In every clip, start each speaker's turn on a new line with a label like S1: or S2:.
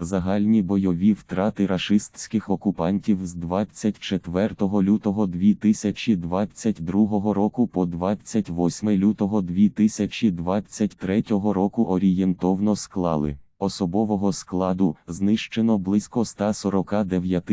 S1: Загальні бойові втрати рашистських окупантів з 24 лютого 2022 року по 28 лютого 2023 року орієнтовно склали. Особового складу знищено близько 149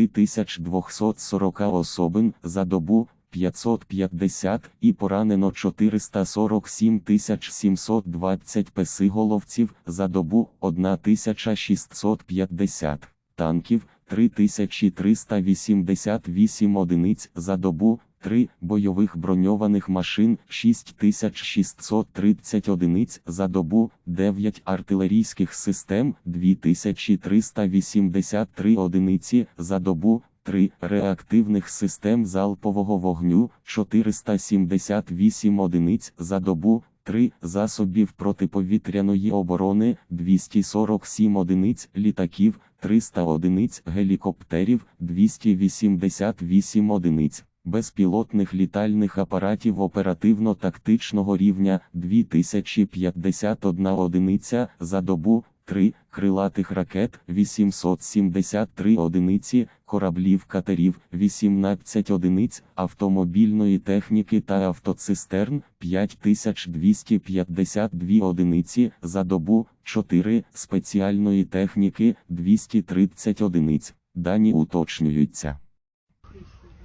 S1: 240 особин за добу 550 і поранено 447 720 песиголовців за добу 1650 танків 3388 одиниць за добу 3 бойових броньованих машин 6630 одиниць за добу 9 артилерійських систем 2383 одиниці за добу 3 реактивних систем залпового вогню 478 одиниць за добу 3 засобів протиповітряної оборони 247 одиниць літаків 300 одиниць гелікоптерів 288 одиниць безпілотних літальних апаратів оперативно-тактичного рівня 2051 одиниця за добу 3 крилатих ракет 873 одиниці, кораблів катерів 18 одиниць, автомобільної техніки та автоцистерн 5252 одиниці за добу 4 спеціальної техніки 230 одиниць. Дані уточнюються.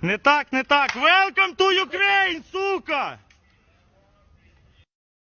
S2: Не так, не так. Welcome to Ukraine, сука!